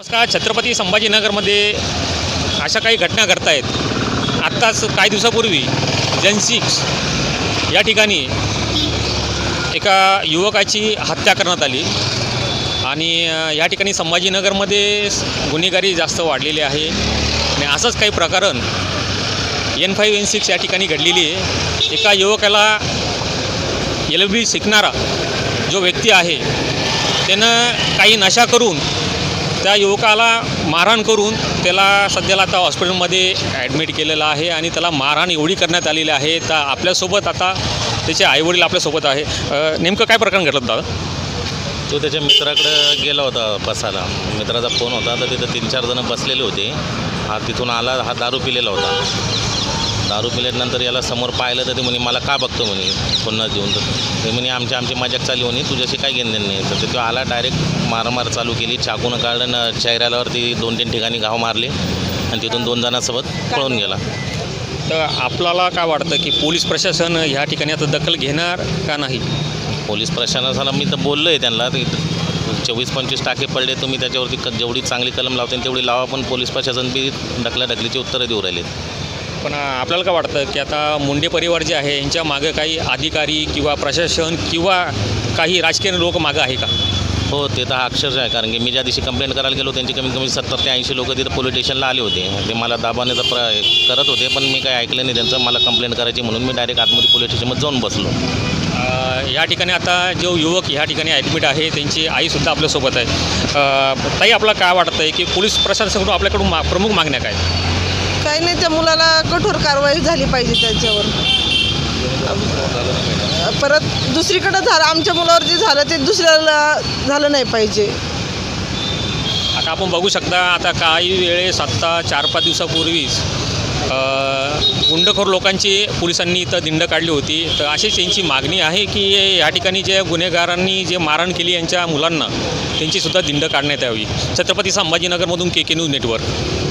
नमस्कार छत्रपती संभाजीनगरमध्ये अशा काही घटना घडत आहेत आत्ताच काही दिवसापूर्वी जनसिक्स या ठिकाणी एका युवकाची हत्या करण्यात आली. आणि या ठिकाणी संभाजीनगरमध्ये गुन्हेगारी जास्त वाढलेली आहे. आणि असंच काही प्रकरण एन फाईव्ह एन सिक्स या ठिकाणी घडलेली आहे. एका युवकाला एल बी शिकणारा जो व्यक्ती आहे त्यानं काही नशा करून त्या युवकाला मारहाण करून त्याला सध्याला आता हॉस्पिटलमध्ये ॲडमिट केलेलं आहे आणि त्याला मारहाण एवढी करण्यात आलेली आहे. तर आपल्यासोबत आता त्याचे आईवडील आपल्यासोबत आहे. नेमकं काय प्रकरण घडलं दादा? तो त्याच्या मित्राकडं गेला होता बसायला. मित्राचा फोन होता तर तिथं तीन चार जणं बसलेले होते. हा तिथून आला हा दारू पिलेला होता. दारू पिल्यानंतर याला समोर पाहिलं तर ते म्हणे मला का बघतो म्हणे पुन्हा देऊन तर ते म्हणे आमची आमची मजाक चालली म्हणे तुझ्याशी काय घेणं नाही. तर तो आला डायरेक्ट मारामार चालू केली. चाकून काढलं न चेहऱ्यावरती दोन तीन ठिकाणी घाव मारले. आणि तिथून दोन जणांसोबत पळून गेला. तर आपल्याला काय वाटतं की पोलीस प्रशासन ह्या ठिकाणी आता दखल घेणार का नाही? पोलीस प्रशासनाला मी तर बोललो आहे त्यांना चोवीस पंचवीस टाके पडले तुम्ही त्याच्यावरती क जेवढी चांगली कलम लावते तेवढी लावा पण पोलीस प्रशासन बी ढकलाढकलीची उत्तरं देऊ राहिलेत पण आपल्याला काय वाटतं की आता मुंडे परिवार जे आहे यांच्या मागे काही अधिकारी किंवा प्रशासन किंवा काही राजकीय लोक मागं आहे का? हो ते तर अक्षरशः आहे. कारण की मी ज्या दिवशी कंप्लेंट करायला गेलो त्यांची कमीत कमी सत्तर ते ऐंशी लोक तिथं पोलीस स्टेशनला आले होते. ते मला दाबाने तर प्र करत होते पण मी काही ऐकलं नाही त्यांचं. मला कंप्लेंट करायची म्हणून मी डायरेक्ट आतमध्ये पोलीस स्टेशनमध्ये जाऊन बसलो. या ठिकाणी आता जो युवक ह्या ठिकाणी ॲडमिट आहे त्यांची आईसुद्धा आपल्यासोबत आहे. ताई आपल्याला काय वाटतं आहे की पोलीस प्रशासनाकडून आपल्याकडून मा प्रमुख मागण्या काय? काही नाही त्या मुलाला कठोर कारवाई झाली पाहिजे त्याच्यावर. परत दुसरीकडं झालं आमच्या मुलावर जे झालं ते दुसऱ्याला झालं नाही पाहिजे. आता आपण बघू शकता आता काही वेळेस आत्ता चार पाच दिवसापूर्वीच गुंडखोर लोकांची पोलिसांनी इथं दिंड काढली होती. तर अशीच त्यांची मागणी आहे की या ठिकाणी जे गुन्हेगारांनी जे मारहाण केली यांच्या मुलांना त्यांची सुद्धा दिंड काढण्यात यावी. छत्रपती संभाजीनगरमधून के के न्यूज नेटवर्क.